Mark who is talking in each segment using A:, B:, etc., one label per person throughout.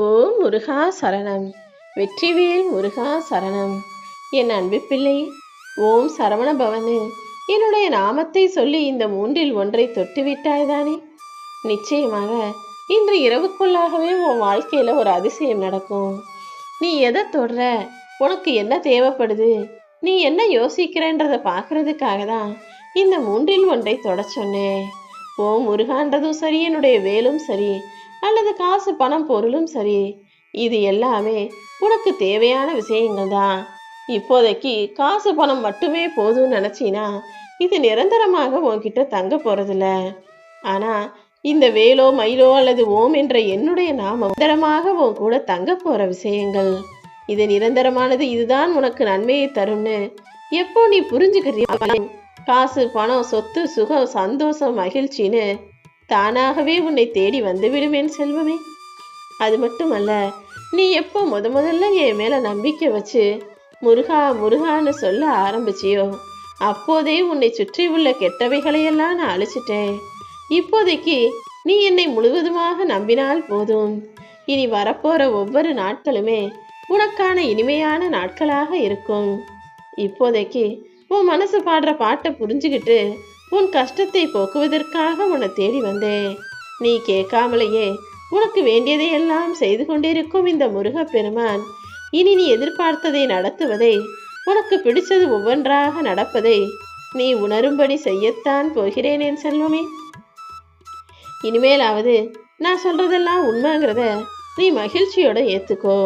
A: ஓம் முருகா சரணம். வெற்றிவேல் முருகா சரணம். என் அன்பு பிள்ளை ஓம் சரவண பவனு என்னுடைய நாமத்தை சொல்லி இந்த மூன்றில் ஒன்றை தொட்டுவிட்டாய்தானே நிச்சயமாக இன்று இரவுக்குள்ளாகவே உன் வாழ்க்கையில் ஒரு அதிசயம் நடக்கும். நீ எதை தொடுற? உனக்கு என்ன தேவைப்படுது? நீ என்ன யோசிக்கிறேன்றதை பார்க்கறதுக்காக தான் இந்த மூன்றில் ஒன்றை தொட சொன்னேன். ஓ முருகான்றதும் சரி என்னுடைய வேலும் சரி. அல்லது காசு பணம் பொருளும் சரி. இது எல்லாமே உனக்கு தேவையான விஷயங்கள் தான். இப்போதைக்கு காசு பணம் மட்டுமே போதும்னு நினச்சின்னா இது நிரந்தரமாக உன்கிட்ட தங்க போறதில்ல. ஆனா இந்த வேலோ மயிலோ அல்லது ஓம் என்ற என்னுடைய நாமம் நிரந்தரமாக உன் கூட தங்க போற விஷயங்கள். இது நிரந்தரமானது இதுதான் உனக்கு நன்மையை தரும்னு எப்போ நீ புரிஞ்சுக்கிறியா காசு பணம் சொத்து சுகம் சந்தோஷம் மகிழ்ச்சின்னு தானாகவே உன்னை தேடி வந்துவிடும் என் செல்வமே. அது மட்டுமல்ல நீ எப்போ முத முதல்ல என் மேலே நம்பிக்கை வச்சு முருகா முருகான்னு சொல்ல ஆரம்பிச்சியோ அப்போதே உன்னை சுற்றி உள்ள கெட்டவைகளையெல்லாம் நான் அழிச்சிட்டேன். இப்போதைக்கு நீ என்னை முழுவதுமாக நம்பினால் போதும். இனி வரப்போற ஒவ்வொரு நாட்களுமே உனக்கான இனிமையான நாட்களாக இருக்கும். இப்போதைக்கு உன் மனசு பாடுற பாட்டை புரிஞ்சுக்கிட்டு உன் கஷ்டத்தை போக்குவதற்காக உன்னை தேடி வந்தேன். நீ கேட்காமலேயே உனக்கு வேண்டியதையெல்லாம் செய்து கொண்டிருக்கும் இந்த முருக பெருமான் இனி நீ எதிர்பார்த்ததை நடத்துவதை உனக்கு பிடிச்சது ஒவ்வொன்றாக நடப்பதை நீ உணரும்படி செய்யத்தான் போகிறேன் என் செல்வமே. இனிமேலாவது நான் சொல்றதெல்லாம் உண்மைங்கிறத நீ மகிழ்ச்சியோட ஏத்துக்கோ.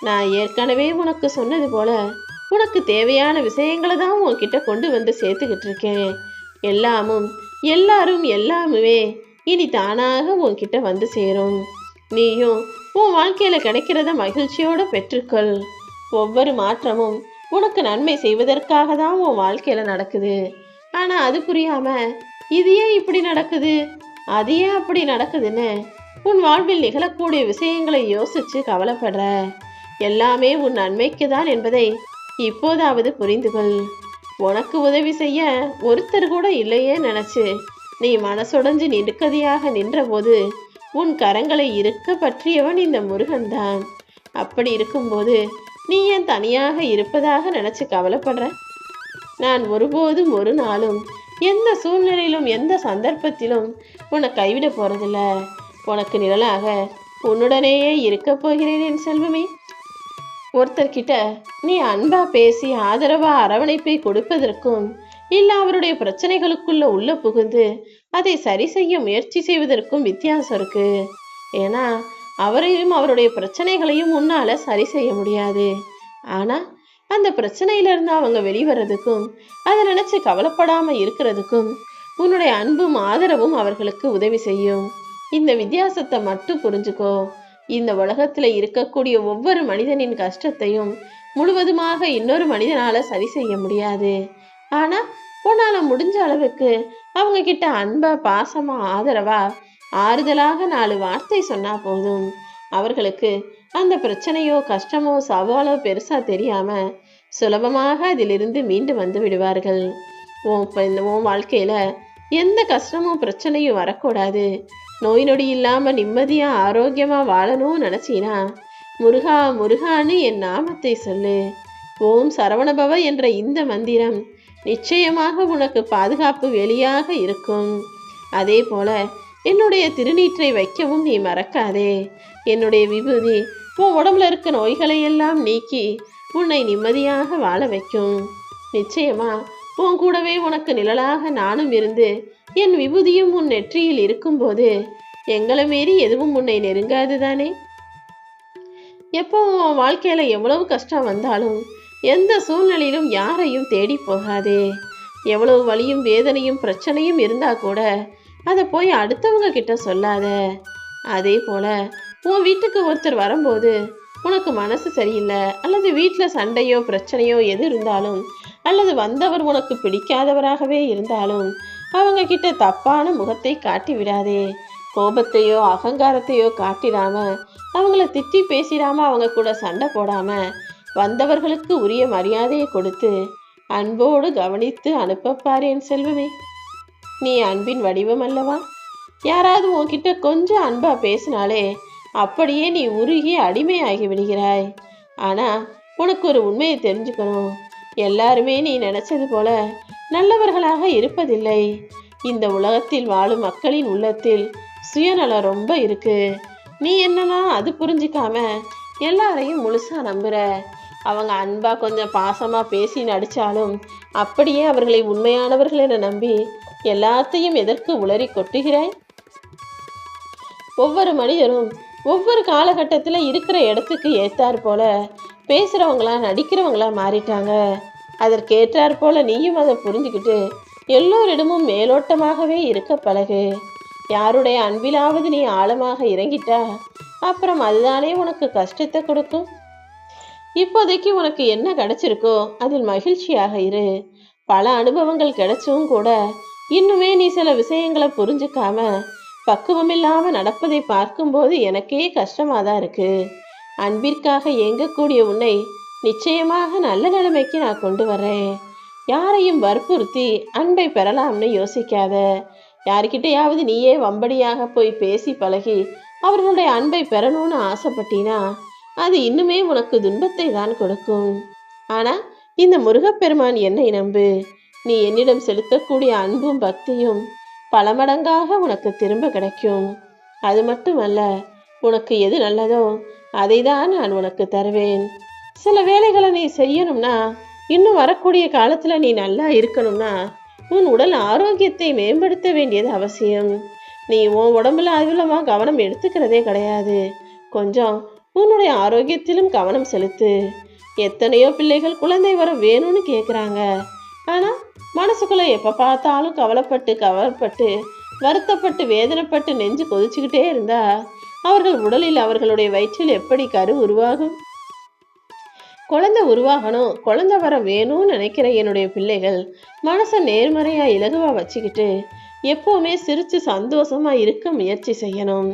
A: நான் ஏற்கனவே உனக்கு சொன்னது போல உனக்கு தேவையான விஷயங்களை தான் உன்கிட்ட கொண்டு வந்து சேர்த்துக்கிட்டு இருக்கேன். எல்லாமும் எல்லாரும் எல்லாமுமே இனி தானாக உன்கிட்ட வந்து சேரும். நீயும் உன் வாழ்க்கையில் கிடைக்கிறத மகிழ்ச்சியோடு பெற்றுக்கொள். ஒவ்வொரு மாற்றமும் உனக்கு நன்மை செய்வதற்காக தான் உன் வாழ்க்கையில் நடக்குது. ஆனால் அது புரியாம இது ஏன் இப்படி நடக்குது? அது ஏன் அப்படி நடக்குதுன்னு உன் வாழ்வில் நிகழக்கூடிய விஷயங்களை யோசிச்சு கவலைப்படுற. எல்லாமே உன் நன்மைக்கு தான் என்பதை இப்போதாவது புரிந்து கொள் உனக்கு உதவி செய்ய ஒருத்தர் கூட இல்லையே நினைச்சு. நீ மனசுடைஞ்சு நிற்கதியாக நின்றபோது உன் கரங்களை இருக்க பற்றியவன் இந்த முருகன்தான். அப்படி இருக்கும்போது நீ ஏன் தனியாக இருப்பதாக நினைச்சு கவலைப்படுற? நான் ஒருபோதும் ஒரு நாளும் எந்த சூழ்நிலையிலும் எந்த சந்தர்ப்பத்திலும் உன்னை கைவிட போறதில்ல. உனக்கு நிழலாக உன்னுடனேயே இருக்கப் போகிறேன் என் செல்வமே. ஒருத்தர்கிட்ட நீ அன்பா பேசி ஆதரவா அரவணைப்பை கொடுப்பதற்கும் இல்ல அவருடைய பிரச்சனைகளுக்குள்ள உள்ள புகுந்து அதை சரி செய்ய முயற்சி செய்வதற்கும் வித்தியாசம் இருக்கு. ஏன்னா அவரையும் அவருடைய பிரச்சனைகளையும் உன்னால சரி செய்ய முடியாது. ஆனா அந்த பிரச்சனையிலிருந்து அவங்க வெளிவரதுக்கும் அதை நினைச்சு கவலைப்படாம இருக்கிறதுக்கும் உன்னுடைய அன்பும் ஆதரவும் அவர்களுக்கு உதவி செய்யும். இந்த வித்தியாசத்தை மட்டும் புரிஞ்சுக்கோ. இந்த உலகத்துல இருக்கக்கூடிய ஒவ்வொரு மனிதனின் கஷ்டத்தையும் முழுவதுமாக இன்னொரு மனிதனால சரி செய்ய முடியாது. ஆனா உன்னால முடிஞ்ச அளவுக்கு அவங்க கிட்ட அன்பா பாசமா ஆதரவா ஆறுதலாக நாலு வார்த்தை சொன்னா போதும். அவர்களுக்கு அந்த பிரச்சனையோ கஷ்டமோ சவாலோ பெருசா தெரியாம சுலபமாக அதிலிருந்து மீண்டு வந்து விடுவார்கள். உன் இந்த உன் வாழ்க்கையில எந்த கஷ்டமும் பிரச்சனையும் வரக்கூடாது. நோய் நொடி இல்லாம நிம்மதியா ஆரோக்கியமா வாழணும்னு நினச்சினா முருகா முருகான்னு என் நாமத்தை சொல்லு. ஓம் சரவணபவ என்ற இந்த மந்திரம் நிச்சயமாக உனக்கு பாதுகாப்பு வெளியாக இருக்கும். அதே போல என்னுடைய திருநீற்றை வைக்கவும் நீ மறக்காதே. என்னுடைய விபூதி உன் உடம்புல இருக்க நோய்களை எல்லாம் நீக்கி உன்னை நிம்மதியாக வாழ வைக்கும். நிச்சயமா உன் கூடவே உனக்கு நிழலாக நானும் இருந்து என் விபூதியும் உன் நெற்றியில் இருக்கும்போது எங்களை மீறி எதுவும் உன்னை நெருங்காது தானே? எப்போ உன் வாழ்க்கையில எவ்வளவு கஷ்டம் வந்தாலும் எந்த சூழ்நிலையிலும் யாரையும் தேடி போகாதே. எவ்வளவு வலியும் வேதனையும் பிரச்சனையும் இருந்தா கூட அதை போய் அடுத்தவங்க கிட்ட சொல்லாத. அதே போல உன் வீட்டுக்கு ஒருத்தர் வரும்போது உனக்கு மனசு சரியில்லை அல்லது வீட்டில் சண்டையோ பிரச்சனையோ எது இருந்தாலும் அல்லது வந்தவர் உனக்கு பிடிக்காதவராகவே இருந்தாலும் அவங்க கிட்ட தப்பான முகத்தை காட்டி விடாதே. கோபத்தையோ அகங்காரத்தையோ காட்டிடாம அவங்கள திட்டி பேசிடாம அவங்க கூட சண்டை போடாம வந்தவர்களுக்கு உரிய மரியாதையை கொடுத்து அன்போடு கவனித்து அனுப்பப்பார் என் செல்வமே. நீ அன்பின் வடிவம் அல்லவா? யாராவது உன்கிட்ட கொஞ்சம் அன்பா பேசினாலே அப்படியே நீ உருகி அடிமையாகி விடுகிறாய். ஆனா உனக்கு ஒரு உண்மையை தெரிஞ்சுக்கணும். எல்லாருமே நீ நினைச்சது போல நல்லவர்களாக இருப்பதில்லை. இந்த உலகத்தில் வாழும் மக்களின் உள்ளத்தில் சுயநலம் ரொம்ப இருக்கு. நீ என்னன்னா அது புரிஞ்சுக்காம எல்லாரையும் முழுசா நம்புற. அவங்க அன்பா கொஞ்சம் பாசமா பேசி நடிச்சாலும் அப்படியே அவர்களை உண்மையானவர்கள் என நம்பி எல்லாத்தையும் எதற்கு உளறி கொட்டுகிறாய்? ஒவ்வொரு மனிதரும் ஒவ்வொரு காலகட்டத்தில் இருக்கிற இடத்துக்கு ஏத்தாற் போல பேசுகிறவங்களா நடிக்கிறவங்களா மாறிட்டாங்க. அதற்கேற்றாற் போல நீயும் அதை புரிஞ்சுக்கிட்டு எல்லோரிடமும் மேலோட்டமாகவே இருக்க பழகு. யாருடைய அன்பிலாவது நீ ஆழமாக இறங்கிட்டா அப்புறம் அதுதானே உனக்கு கஷ்டத்தை கொடுக்கும்? இப்போதைக்கு உனக்கு என்ன கிடைச்சிருக்கோ அதில் மகிழ்ச்சியாக இரு. பல அனுபவங்கள் கிடைச்சும் கூட இன்னுமே நீ சில விஷயங்களை புரிஞ்சுக்காம பக்குவமில்லாமல் நடப்பதை பார்க்கும்போது எனக்கே கஷ்டமாக தான் இருக்குது அன்பிற்காக இயங்கக்கூடிய உன்னை நிச்சயமாக நல்ல நிலைமைக்கு நான் கொண்டு வரேன் யாரையும் வற்புறுத்தி அன்பை பெறலாம்னு யோசிக்காத. யார்கிட்டயாவது நீயே வம்படியாக போய் பேசி பழகி அவர்களுடைய அன்பை பெறணும்னு ஆசைப்பட்டினா அது இன்னுமே உனக்கு துன்பத்தை தான் கொடுக்கும். ஆனா இந்த முருகப்பெருமான் என்னை நம்பு. நீ என்னிடம் செலுத்தக்கூடிய அன்பும் பக்தியும் பல மடங்காக உனக்கு திரும்ப கிடைக்கும். அது மட்டுமல்ல உனக்கு எது நல்லதோ அதை தான் நான் உனக்கு தருவேன். சில வேலைகளை நீ செய்யணும்னா இன்னும் வரக்கூடிய காலத்துல நீ நல்லா இருக்கணும்னா உன் உடல் ஆரோக்கியத்தை மேம்படுத்த வேண்டியது அவசியம். நீ உன் உடம்புல அதிகமா கவனம் எடுத்துக்கிறதே கிடையாது. கொஞ்சம் உன்னுடைய ஆரோக்கியத்திலும் கவனம் செலுத்து. எத்தனையோ பிள்ளைகள் குழந்தை வர வேணும்னு கேட்குறாங்க ஆனால் மனசுக்குள்ள எப்போ பார்த்தாலும் கவலைப்பட்டு கவலைப்பட்டு வருத்தப்பட்டு வேதனைப்பட்டு நெஞ்சு கொதிச்சுக்கிட்டே இருந்தா அவர்கள் உடலில் அவர்களுடைய வயிற்றில் எப்படி கரு உருவாகும்? குழந்தை உருவாகணும் குழந்தை வர வேணும்னு நினைக்கிற என்னுடைய பிள்ளைகள் மனசை நேர்மறையா இலகுவா வச்சுக்கிட்டு எப்பவுமே சிரிச்சு சந்தோஷமா இருக்க முயற்சி செய்யணும்.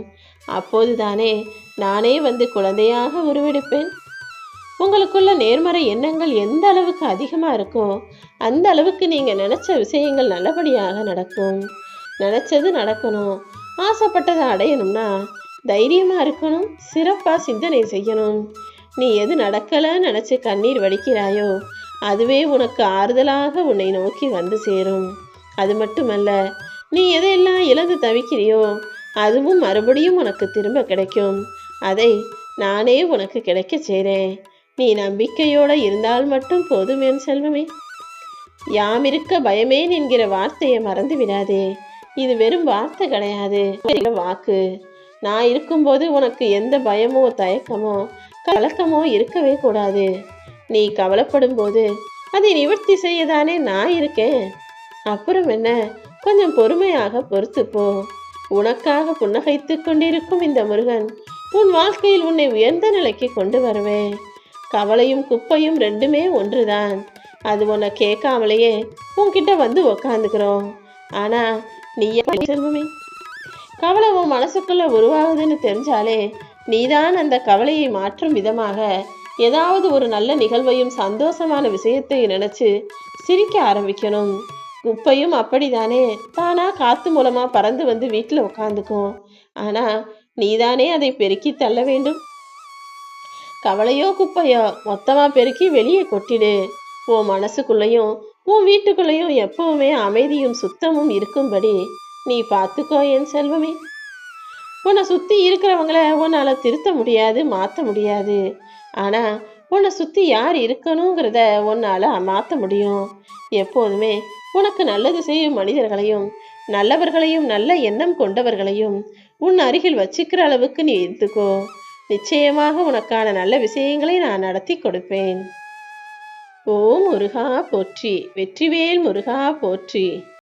A: அப்போதுதானே நானே வந்து குழந்தையாக உருவெடுப்பேன். உங்களுக்குள்ள நேர்மறை எண்ணங்கள் எந்த அளவுக்கு அதிகமா இருக்கோ அந்த அளவுக்கு நீங்க நினைச்ச விஷயங்கள் நல்லபடியாக நடக்கும். நினைச்சது நடக்கணும். ஆசைப்பட்டதை அடையணும்னா தைரியமா இருக்கணும் சிறப்பா சிந்தனை செய்யணும். நீ எது நடக்கலன்னு நினச்சி கண்ணீர் வடிக்கிறாயோ அதுவே உனக்கு ஆறுதலாக உன்னை நோக்கி வந்து சேரும். அது மட்டுமல்ல நீ எதையெல்லாம் இழந்து தவிக்கிறியோ அதுவும் மறுபடியும் உனக்கு திரும்ப கிடைக்கும். அதை நானே உனக்கு கிடைக்க செய்கிறேன் நீ நம்பிக்கையோட இருந்தால் மட்டும் போதும் என் செல்வமே. யாம் இருக்க பயமேன் என்கிற வார்த்தையை மறந்து விடாதே இது வெறும் வார்த்தை கிடையாது. வாக்கு. நான் இருக்கும்போது உனக்கு எந்த பயமோ தயக்கமோ கலக்கமோ இருக்கவே கூடாது. நீ கவலைப்படும் போது அதை நிவர்த்தி செய்யதானே நான் இருக்கேன். அப்புறம் என்ன? கொஞ்சம் பொறுமையாக பொறுத்துப்போ உனக்காக புன்னகைத்து கொண்டிருக்கும் இந்த முருகன் உன் வாழ்க்கையில் உன்னை உயர்ந்த நிலைக்கு கொண்டு வருவேன். கவலையும் குப்பையும் ரெண்டுமே ஒன்றுதான். அது உன்னை கேட்காமலேயே உன்கிட்ட வந்து உக்காந்துக்கிறோம். ஆனா நீ எப்படி செல்வமே? கவலை உன் மனசுக்குள்ளே உருவாகுதுன்னு தெரிஞ்சாலே நீதான் அந்த கவலையை மாற்றும் விதமாக ஏதாவது ஒரு நல்ல நிகழ்வையும் சந்தோஷமான விஷயத்தை நினைச்சு சிரிக்க ஆரம்பிக்கணும். குப்பையும் அப்படிதானே தானா காத்து மூலமா பறந்து வந்து வீட்டில் உட்காந்துக்கும் ஆனா நீதானே அதை பெருக்கி தள்ள வேண்டும். கவலையோ குப்பையோ மொத்தமா பெருக்கி வெளியே கொட்டிடு. உன் மனசுக்குள்ளேயும் உன் வீட்டுக்குள்ளேயும் எப்பவுமே அமைதியும் சுத்தமும் இருக்கும்படி நீ பார்த்துக்கோ என் செல்வமே. உன்னை சுத்தி இருக்கிறவங்கள உன்னால திருத்த முடியாது மாற்ற முடியாது. ஆனா உன்னை சுத்தி யார் இருக்கணுங்கிறத உன்னால மாற்ற முடியும். எப்போதுமே உனக்கு நல்லது செய்யும் மனிதர்களையும் நல்லவர்களையும் நல்ல எண்ணம் கொண்டவர்களையும் உன் அருகில் வச்சுக்கிற அளவுக்கு நீ எடுத்துக்கோ நிச்சயமாக உனக்கான நல்ல விஷயங்களை நான் நடத்தி கொடுப்பேன். ஓ முருகா போற்றி வெற்றிவேல் முருகா போற்றி.